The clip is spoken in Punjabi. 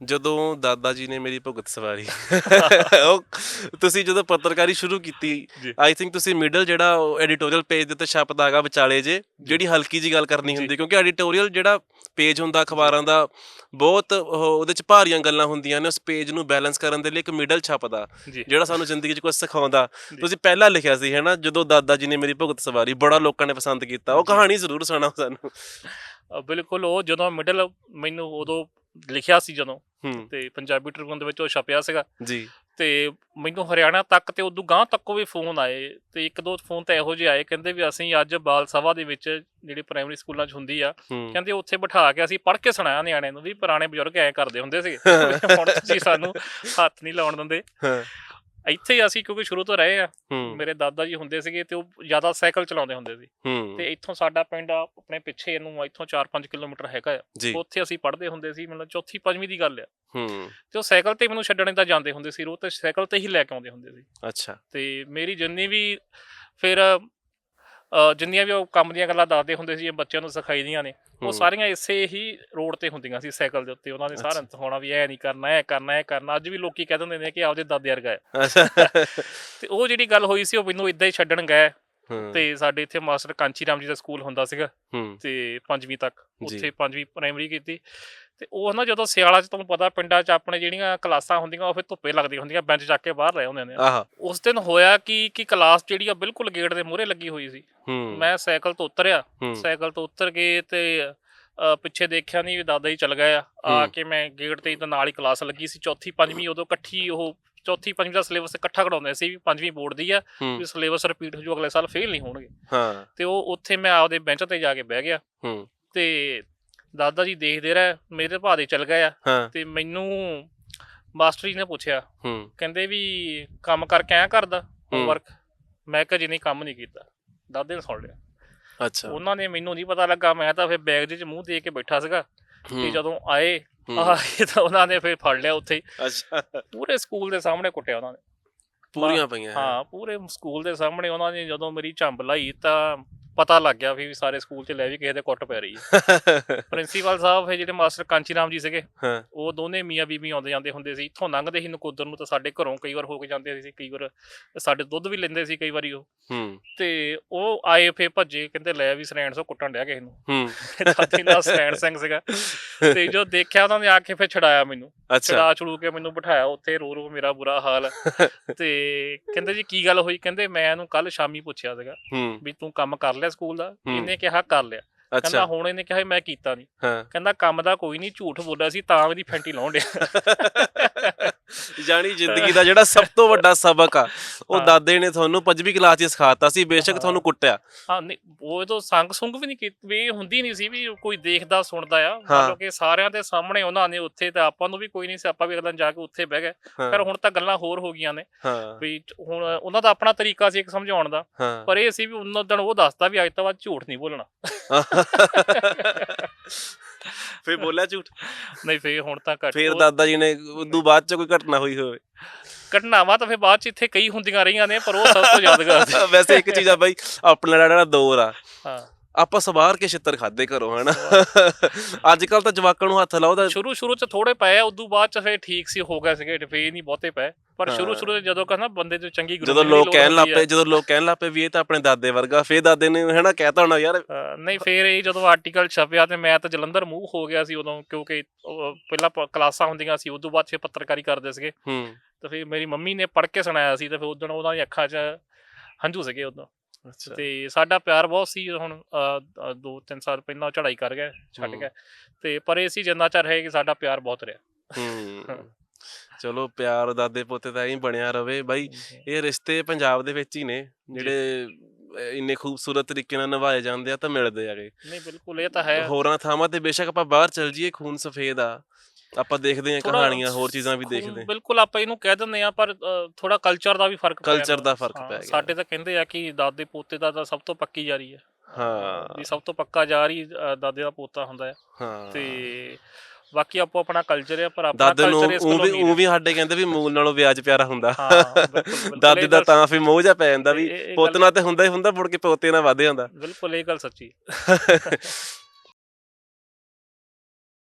ਜਦੋਂ ਦਾਦਾ ਜੀ ਨੇ ਮੇਰੀ ਭੁਗਤ ਸਵਾਰੀ ਉਹ ਤੁਸੀਂ ਜਦੋਂ ਪੱਤਰਕਾਰੀ ਸ਼ੁਰੂ ਕੀਤੀ। ਆਈ ਥਿੰਕ ਤੁਸੀਂ ਮਿਡਲ ਜਿਹੜਾ ਐਡੀਟੋਰੀਅਲ ਪੇਜ ਦੇ ਉੱਤੇ ਛਪਦਾ ਹੈਗਾ ਵਿਚਾਲੇ ਜੇ ਜਿਹੜੀ ਹਲਕੀ ਜੀ ਗੱਲ ਕਰਨੀ। ਹੁੰਦੀ ਕਿਉਂਕਿ ਐਡੀਟੋਰੀਅਲ ਜਿਹੜਾ ਪੇਜ ਹੁੰਦਾ ਅਖਬਾਰਾਂ ਦਾ ਬਹੁਤ ਉਹ- ਉਹਦੇ ਚ ਭਾਰੀਆਂ ਗੱਲਾਂ ਹੁੰਦੀਆਂ ਨੇ ਉਸ ਪੇਜ ਨੂੰ ਬੈਲੈਂਸ ਕਰਨ ਦੇ ਲਈ ਇੱਕ ਮਿਡਲ ਛਪਦਾ ਜਿਹੜਾ ਸਾਨੂੰ ਜ਼ਿੰਦਗੀ 'ਚ ਕੁਝ ਸਿਖਾਉਂਦਾ। ਤੁਸੀਂ ਪਹਿਲਾਂ ਲਿਖਿਆ ਸੀ ਹੈ ਨਾ ਜਦੋਂ ਦਾਦਾ ਜੀ ਨੇ ਮੇਰੀ ਭੁਗਤ ਸਵਾਰੀ ਬੜਾ ਲੋਕਾਂ ਨੇ ਪਸੰਦ ਕੀਤਾ ਉਹ। ਕਹਾਣੀ ਜ਼ਰੂਰ ਸੁਣਾਓ ਸਾਨੂੰ ਬਿਲਕੁਲ ਉਹ ਜਦੋਂ ਮਿਡਲ ਮੈਨੂੰ ਉਦੋਂ ਲਿਖਿਆ ਸੀ ਜਦੋਂ ਹੂੰ। ਤੇ ਪੰਜਾਬੀ ਟ੍ਰਿਬਿਊਨ ਦੇ ਵਿੱਚ ਉਹ ਛਪਿਆ ਸੀਗਾ। ਜੀ। ਤੇ ਮੈਨੂੰ ਹਰਿਆਣਾ ਤੱਕ ਤੇ ਉਦੋਂ ਗਾਂ ਤੱਕ ਵੀ ਫੋਨ ਆਏ ਤੇ ਇੱਕ ਦੋ ਫੋਨ ਤਾਂ ਇਹੋ ਜਿਹੇ ਆਏ ਕਹਿੰਦੇ ਵੀ ਅਸੀਂ ਅੱਜ ਬਾਲ ਸਭਾ ਦੇ ਵਿੱਚ ਜਿਹੜੀ ਪ੍ਰਾਇਮਰੀ ਸਕੂਲਾਂ 'ਚ ਹੁੰਦੀ ਆ ਕਹਿੰਦੇ ਉੱਥੇ ਬਿਠਾ ਕੇ ਅਸੀਂ ਪੜ੍ਹ ਕੇ ਸੁਣਾਇਆ ਨਿਆਣਿਆਂ ਨੂੰ ਵੀ ਪੁਰਾਣੇ ਬਜ਼ੁਰਗ ਐ ਕਰਦੇ ਹੁੰਦੇ ਸੀ ਹੁਣ ਤੁਸੀਂ ਸਾਨੂੰ ਹੱਥ ਨਹੀਂ ਲਾਉਣ ਦਿੰਦੇ। ਹਾਂ, ਇੱਥੇ ਹੀ ਅਸੀਂ ਕਿਉਂਕਿ ਸ਼ੁਰੂ ਤੋਂ ਰਹੇ ਆ ਮੇਰੇ ਦਾਦਾ ਜੀ ਹੁੰਦੇ ਸੀਗੇ ਤੇ ਉਹ ਜ਼ਿਆਦਾ ਸਾਈਕਲ ਚਲਾਉਂਦੇ ਹੁੰਦੇ ਸੀ। ਤੇ ਇੱਥੋਂ ਸਾਡਾ ਪਿੰਡ ਆਪਣੇ ਪਿੱਛੇ ਇਹਨੂੰ ਇੱਥੋਂ 4-5 ਕਿਲੋਮੀਟਰ ਹੈਗਾ ਆ। ਉੱਥੇ ਅਸੀਂ ਪੜ੍ਹਦੇ ਹੁੰਦੇ ਸੀ ਮਤਲਬ ਚੌਥੀ ਪੰਜਵੀਂ ਦੀ ਗੱਲ ਆ। ਹੂੰ। ਤੇ ਉਹ ਸਾਈਕਲ ਤੇ ਮੈਨੂੰ ਛੱਡਣੇ ਤਾਂ ਜਾਂਦੇ ਹੁੰਦੇ ਸੀ ਰੋਜ਼ ਤੇ ਸਾਈਕਲ ਤੇ ਹੀ ਲੈ ਕੇ ਆਉਂਦੇ ਹੁੰਦੇ ਸੀ। ਅੱਛਾ। ਤੇ ਮੇਰੀ ਜਿੰਨੀ ਵੀ ਫਿਰ ਅ, ਜਿੰਨੀਆਂ ਵੀ ਉਹ ਕੰਮ ਦੀਆਂ ਗੱਲਾਂ ਦੱਸਦੇ ਹੁੰਦੇ ਸੀ ਇਹ ਬੱਚਿਆਂ ਨੂੰ ਸਿਖਾਈ ਦੀਆਂ ਨੇ ਉਹ। ਸਾਰੀਆਂ ਇਸੇ ਹੀ ਰੋਡ ਤੇ ਹੁੰਦੀਆਂ ਸੀ ਸਾਈਕਲ ਦੇ ਉੱਤੇ। ਉਹਨਾਂ ਨੇ ਸਾਰਿਆਂ ਨੂੰ ਹੋਣਾ ਵੀ ਇਹ ਨਹੀਂ ਕਰਨਾ ਇਹ ਕਰਨਾ ਇਹ ਕਰਨਾ। ਅੱਜ ਵੀ ਲੋਕੀ ਕਹਿ ਦਿੰਦੇ ਨੇ ਕਿ ਆਪਦੇ ਦਾਦੇ ਵਰਗਾ ਹੈ। ਅੱਛਾ। ਤੇ ਉਹ ਜਿਹੜੀ ਗੱਲ ਹੋਈ ਸੀ ਉਹ ਮੈਨੂੰ ਇਦਾਂ ਹੀ ਛੱਡਣ ਗਏ। ਤੇ ਸਾਡੇ ਇੱਥੇ ਮਾਸਟਰ ਕਾਂਚੀ ਰਾਮ ਜੀ ਦਾ ਸਕੂਲ ਹੁੰਦਾ ਸੀਗਾ ਹੂੰ। ਤੇ ਪੰਜਵੀਂ ਤੱਕ। ਉੱਥੇ ਪੰਜਵੀਂ ਪ੍ਰਾਇਮਰੀ ਕੀਤੀ। ਤੇ ਉਹ ਨਾ ਜਦੋਂ ਸਿਆਲਾ ਚ ਤੁਹਾਨੂੰ ਪਤਾ ਪਿੰਡਾਂ ਚ ਆਪਣੇ ਜਿਹੜੀਆਂ ਕਲਾਸਾਂ ਹੁੰਦੀਆਂ ਉਹ ਫਿਰ ਧੁੱਪੇ ਲੱਗਦੀਆਂ ਹੁੰਦੀਆਂ ਬੈਂਚ ਚੱਕ ਕੇ ਬਾਹਰ ਰਹੇ ਹੁੰਦੇ ਨੇ ਉਸ ਦਿਨ ਹੋਇਆ ਕਿ ਕਿ ਕਲਾਸ ਜਿਹੜੀ ਆ ਬਿਲਕੁਲ ਗੇਟ ਦੇ ਮੂਹਰੇ ਲੱਗੀ ਹੋਈ ਸੀ। ਹੂੰ। ਮੈਂ ਸਾਈਕਲ ਤੋਂ ਉਤਰਿਆ ਹੂੰ, ਸਾਈਕਲ ਤੋਂ ਉਤਰ ਕੇ ਤੇ ਪਿੱਛੇ ਦੇਖਿਆ ਨਹੀਂ ਵੀ ਦਾਦਾ ਜੀ ਚੱਲ ਗਏ ਆ। ਆ ਹੂੰ। ਕੇ ਮੈਂ ਗੇਟ ਤੇ ਹੀ ਤਾਂ ਨਾਲ ਹੀ ਕਲਾਸ ਲੱਗੀ ਸੀ ਚੌਥੀ ਪੰਜਵੀਂ ਉਦੋਂ ਇਕੱਠੀ ਉਹ ਚੌਥੀ ਪੰਜਵੀਂ ਦਾ ਸਿਲੇਬਸ ਇਕੱਠਾ ਕਢਾਉਂਦੇ ਸੀ ਵੀ ਪੰਜਵੀਂ ਬੋਰਡ ਦੀ ਆ ਵੀ ਸਿਲੇਬਸ ਰਿਪੀਟ ਹੋ ਜੂ ਅਗਲੇ ਸਾਲ ਫੇਲ ਨਹੀਂ ਹੋਣਗੇ। ਹਾਂ। ਤੇ ਉਹ ਉੱਥੇ ਮੈਂ ਆਪਦੇ ਬੈਂਚ ਤੇ ਜਾ ਕੇ ਬਹਿ ਗਿਆ। ਹੂੰ। ਤੇ ਦਾਦਾ ਜੀ ਦੇਖਦੇ ਰਹੇ ਮੇਰੇ ਭਾ ਦੇ ਚੱਲ ਗਏ ਆ। ਹਾਂ। ਤੇ ਮੈਨੂੰ ਮਾਸਟਰ ਜੀ ਨੇ ਪੁੱਛਿਆ ਹੂੰ। ਕਹਿੰਦੇ ਵੀ ਕੰਮ ਕਰਕੇ ਆਇਆ ਕਰਦਾ। ਹੋਮਵਰਕ ਮੈਂ ਕਿਹਾ ਜੀ ਨਹੀਂ ਕੰਮ ਨਹੀਂ ਕੀਤਾ। ਦਾਦੇ ਨੇ ਸੁਣ ਲਿਆ। ਅੱਛਾ। ਉਹਨਾਂ ਨੇ ਮੈਨੂੰ ਨਹੀਂ ਪਤਾ ਲੱਗਾ ਮੈਂ ਤਾਂ ਫਿਰ ਬੈਗ ਦੇ ਵਿੱਚ ਮੂੰਹ ਦੇ ਕੇ ਬੈਠਾ ਸੀਗਾ। ਤੇ ਜਦੋਂ ਆਏ ਹੂੰ, ਆਏ ਤਾਂ ਉਹਨਾਂ ਨੇ ਫਿਰ ਫੜ ਲਿਆ ਉੱਥੇ ਹੀ। ਅੱਛਾ। ਪੂਰੇ ਸਕੂਲ ਦੇ ਸਾਹਮਣੇ ਕੁੱਟਿਆ ਉਹਨਾਂ ਨੇ। ਪੂਰੀਆਂ ਪਈਆਂ। ਹਾਂ ਪੂਰੇ ਸਕੂਲ ਦੇ ਸਾਹਮਣੇ ਉਹਨਾਂ ਨੇ ਜਦੋਂ ਮੇਰੀ ਝੰਬ ਲਾਈ ਤਾਂ ਪਤਾ ਲੱਗ ਗਿਆ ਵੀ ਸਾਰੇ ਸਕੂਲ 'ਚ ਲੈ ਵੀ ਕਿਸੇ ਦੇ ਕੁੱਟ ਪੈ ਰਹੀ ਹੈ। ਹਾਂ ਪ੍ਰਿੰਸੀਪਲ ਸਾਹਿਬ ਫਿਰ ਜਿਹੜੇ ਮਾਸਟਰ ਕਾਂਚੀ ਰਾਮ ਜੀ ਸੀਗੇ ਹਾਂ। ਉਹ ਦੋਨੇ ਮੀਆਂ ਬੀਬੀ ਆਉਂਦੇ ਜਾਂਦੇ ਹੁੰਦੇ ਸੀ। ਇੱਥੋਂ ਲੰਘਦੇ ਸੀ ਨਕੋਦਰ ਨੂੰ ਤਾਂ ਸਾਡੇ ਘਰੋਂ ਕਈ ਵਾਰ ਹੋ ਕੇ ਜਾਂਦੇ ਸੀ ਕਈ ਵਾਰ ਸਾਡੇ ਦੁੱਧ ਵੀ ਲੈਂਦੇ ਸੀ ਕਈ ਵਾਰੀ ਉਹ। ਹੂੰ। ਤੇ ਉਹ ਆਏ ਫੇ ਭੱਜੇ ਕਹਿੰਦੇ ਲੈ ਵੀ ਸਰੈਣ ਸੋ ਕੁੱਟਣ ਡਿਆ ਕਿਸੇ ਨੂੰ। ਹੂੰ। ਦਾਦੀ ਦਾ ਸਰੈਣ ਸਿੰਘ ਸੀਗਾ। ਤੇ ਜੋ ਦੇਖਿਆ ਉਹਨਾਂ ਨੇ ਆ ਕੇ ਫੇ ਛਡਾਇਆ ਮੈਨੂੰ। ਛਡਾ ਛੜੂ ਕੇ ਮੈਨੂੰ ਬਿਠਾਇਆ ਉੱਥੇ ਰੋ ਰੋ ਮੇਰਾ ਬੁਰਾ ਹਾਲ। ਤੇ ਕਹਿੰਦੇ ਜੀ ਕੀ ਗੱਲ ਹੋਈ? ਕਹਿੰਦੇ ਮੈਂ ਇਹਨੂੰ ਕੱਲ ਸ਼ਾਮੀ ਪੁੱਛਿਆ ਸੀਗਾ ਹੂੰ। ਵੀ ਤੂੰ ਕੰਮ ਕਰ ਲਿਆ ਸਕੂਲ ਦਾ। ਇਹਨੇ ਕਿਹਾ ਕਰ ਲਿਆ। ਕਹਿੰਦਾ ਹੁਣ ਇਹਨੇ ਕਿਹਾ ਮੈਂ ਕੀਤਾ ਨਹੀਂ ਕਹਿੰਦਾ ਕੰਮ ਦਾ ਕੋਈ ਨਹੀਂ ਝੂਠ ਬੋਲਿਆ ਸੀ ਤਾਂ ਇਹਦੀ ਫੈਂਟੀ ਲਾਉਣ ਡਿਆ। ਜਾਣੀ ਜ਼ਿੰਦਗੀ ਦਾ ਜਿਹੜਾ ਸਭ ਤੋਂ ਵੱਡਾ ਸਬਕ ਆ ਉਹ। ਦਾਦੇ ਨੇ ਤੁਹਾਨੂੰ ਪੰਜਵੀਂ ਕਲਾਸ 'ਚ ਸਿਖਾਤਾ ਸੀ ਬੇਸ਼ੱਕ। ਤੁਹਾਨੂੰ ਕੁੱਟਿਆ। ਹਾਂ ਨਹੀਂ ਉਹ ਤਾਂ ਸੰਗ ਸੁੰਗ ਵੀ ਨਹੀਂ ਕੀਤੀ ਵੀ ਹੁੰਦੀ ਨਹੀਂ ਸੀ ਵੀ ਕੋਈ ਦੇਖਦਾ ਸੁਣਦਾ ਆ। ਮਤਲਬ ਕਿ ਸਾਰਿਆਂ ਦੇ ਸਾਹਮਣੇ ਉਹਨਾਂ ਨੇ ਉੱਥੇ ਤਾਂ ਆਪਾਂ ਨੂੰ ਵੀ ਕੋਈ ਨਹੀਂ ਸੀ ਆਪਾਂ ਵੀ ਅਗਲਾ ਜਾ ਕੇ ਉੱਥੇ ਬਹਿ ਗਏ। ਪਰ ਹੁਣ ਤਾਂ ਗੱਲਾਂ ਹੋਰ ਹੋ ਗਈਆਂ ਨੇ। ਵੀ ਹੁਣ ਉਹਨਾਂ ਦਾ ਆਪਣਾ ਤਰੀਕਾ ਸੀ ਇੱਕ ਸਮਝਾਉਣ ਦਾ। ਪਰ ਇਹ ਸੀ ਵੀ ਉਹਨਾਂ ਦਿਨ ਉਹ ਦੱਸਦਾ ਵੀ ਅੱਜ ਤੋਂ ਬਾਅਦ ਝੂਠ ਨਹੀਂ ਬੋਲਣਾ। ਫੇਰ ਬੋਲਿਆ ਝੂਠ? ਨਹੀਂ ਫੇਰ ਹੁਣ ਤਾਂ ਘੱਟ ਫੇਰ ਦਾਦਾ ਜੀ ਨੇ ਉਦੋਂ ਬਾਅਦ ਚ ਕੋਈ ਘਟਨਾ ਹੋਈ ਹੋਵੇ। ਘਟਨਾਵਾਂ ਤਾਂ ਫੇਰ ਬਾਅਦ ਚ ਇੱਥੇ ਕਈ ਹੁੰਦੀਆਂ ਰਹੀਆਂ ਨੇ ਪਰ ਉਹ ਸਭ ਤੋਂ ਯਾਦਗਾਰ ਸੀ। ਵੈਸੇ ਇੱਕ ਚੀਜ਼ ਆ ਬਾਈ ਆਪਣਾ ਜਿਹੜਾ ਦੌਰ ਆ। ਹਾਂ। ਆਪਾਂ ਸਵਾਰ ਕੇ ਛਿੱਤਰ ਖਾਦੇ ਘਰੋਂ ਹਨਾ? ਅੱਜ ਕੱਲ ਤਾਂ ਜਵਾਕਾਂ ਨੂੰ ਹੱਥ ਲਾਓ ਤਾਂ ਸ਼ੁਰੂ ਸ਼ੁਰੂ ਚ ਥੋੜੇ ਪਏ ਉਦੋਂ ਬਾਅਦ ਚ ਫੇਰ ਠੀਕ ਸੀ ਹੋ ਗਏ ਸੀਗੇ ਫੇਰ ਨਹੀਂ ਬਹੁਤੇ ਪਏ। ਪਰ। ਸ਼ੁਰੂ ਸ਼ੁਰੂ ਚ ਜਦੋਂ ਕਹਿੰਦਾ ਬੰਦੇ ਤੋਂ ਚੰਗੀ ਜਦੋਂ grooming ਦੀ ਲੋਕ ਕਹਿਣ। ਪਏ ਜਦੋਂ ਲੋਕ ਕਹਿਣ ਲੱਗ ਪਏ ਵੀ ਇਹ ਤਾਂ ਆਪਣੇ ਦਾਦੇ ਵਰਗਾ ਫੇਰ ਦਾਦੇ ਨੇ ਹਨਾ ਕਹਿਤਾ ਹੋਣਾ ਯਾਰ। ਨਹੀਂ ਫੇਰ ਇਹ ਜਦੋਂ ਆਰਟੀਕਲ ਛਪਿਆ ਤੇ ਮੈਂ ਤਾਂ ਜਲੰਧਰ ਮੂਵ ਹੋ ਗਿਆ ਸੀ ਉਦੋਂ ਕਿਉਂਕਿ ਪਹਿਲਾਂ ਕਲਾਸਾਂ ਹੁੰਦੀਆਂ ਸੀ ਉਦੋਂ ਬਾਅਦ ਫੇਰ ਪੱਤਰਕਾਰੀ ਕਰਦੇ ਸੀਗੇ। ਹੂੰ। ਤੇ ਫੇਰ ਮੇਰੀ ਮੰਮੀ ਨੇ ਪੜ੍ਹ ਕੇ ਸੁਣਾਇਆ ਸੀ ਤੇ ਫੇਰ ਉਦੋਂ ਉਹਨਾਂ ਦੀ ਅੱਖਾਂ 'ਚ ਹੰਝੂ ਸੀਗੇ ਉਦੋਂ। ਤੇ ਸਾਡਾ ਪਿਆਰ ਬਹੁਤ ਸੀ ਹੁਣ ਅਹ, ਅਹ, ਦੋ ਤਿੰਨ ਸਾਲ ਪਹਿਲਾਂ ਚੜਾਈ ਕਰ ਗਏ ਛੱਡ ਹੂੰ। ਗਏ। ਤੇ ਪਰ ਇਹ ਸੀ ਜਿੰਨਾ ਚਿਰ ਹੈ ਕਿ ਸਾਡਾ ਪਿਆਰ ਬਹੁਤ ਰਿਹਾ। ਹੂੰ। ਚਲੋ ਪਿਆਰ ਦਾਦੇ ਪੋਤੇ ਦਾ ਐਂ ਬਣਿਆ ਰਵੇ। ਬਾਈ ਇਹ ਰਿਸ਼ਤੇ ਪੰਜਾਬ ਦੇ ਵਿੱਚ ਹੀ ਨੇ ਜਿਹੜੇ ਇੰਨੇ ਖੂਬਸੂਰਤ ਤਰੀਕੇ ਨਾਲ ਨਿਭਾਏ ਜਾਂਦੇ ਆ ਤਾਂ ਮਿਲਦੇ ਆਗੇ ਨਹੀਂ ਬਿਲਕੁਲ ਇਹ ਤਾਂ ਹੈ। ਹੋਰਾਂ ਥਾਵਾਂ ਤੇ ਬੇਸ਼ੱਕ ਆਪਾਂ ਬਾਹਰ ਚਲ ਜਾਈਏ ਖੂਨ ਸਫੇਦ ਆ। ਆਪਾਂ ਦੇਖਦੇ ਆ ਥੋੜ੍ਹਾ ਕਹਾਣੀਆਂ ਹੋਰ ਚੀਜ਼ਾਂ ਵੀ ਦੇਖਦੇ ਬਿਲਕੁਲ ਆਪਾਂ ਇਹਨੂੰ ਕਹਿ ਦਿੰਦੇ ਆ ਪਰ ਥੋੜਾ ਕਲਚਰ ਦਾ ਵੀ ਫ਼ਰਕ Culture ਦਾ ਫ਼ਰਕ ਹਾਂ, ਪੈ ਗਿਆ। ਸਾਡੇ ਤਾਂ ਕਹਿੰਦੇ ਆ ਕਿ ਦਾਦੇ ਪੋਤੇ ਦਾ ਤਾਂ ਸਭ ਤੋਂ ਪੱਕੀ ਜਾਰੀ ਹੈ। ਹਾਂ। ਵੀ ਸਭ ਤੋਂ ਪੱਕਾ ਜਾਰੀ ਅ, ਦਾਦੇ ਦਾ ਪੋਤਾ ਹੁੰਦਾ ਹੈ। ਹਾਂ। ਤੇ ਬਾਕੀ ਆਪੋ ਆਪਣਾ ਕਲਚਰ ਹੈ ਪਰ ਆਪਣਾ ਕਲਚਰ ਇਸ ਉਹ ਕੋਲੋਂ ਉਹ ਵੀ ਸਾਡੇ ਕਹਿੰਦੇ ਵੀ ਮੂਲ ਨਾਲੋਂ ਵਿਆਜ ਪਿਆਰਾ ਹੁੰਦਾ। ਹਾਂ, ਦਾਦੇ ਦਾ ਤਾਂ ਫੇ ਮੋਹ ਜਾ ਪੈ ਜਾਂਦਾ ਵੀ ਇਹ- ਇਹ ਪੁੱਤ ਗੱਲ- ਨਾਲ ਤੇ ਹੁੰਦਾ ਹੀ ਹੁੰਦਾ ਮੁੜ ਕੇ ਪੋਤੇ ਨਾਲ ਵੱਧ ਜਾਂਦਾ ਬਿਲਕੁਲ ਇਹ ਗੱਲ ਸੱਚੀ।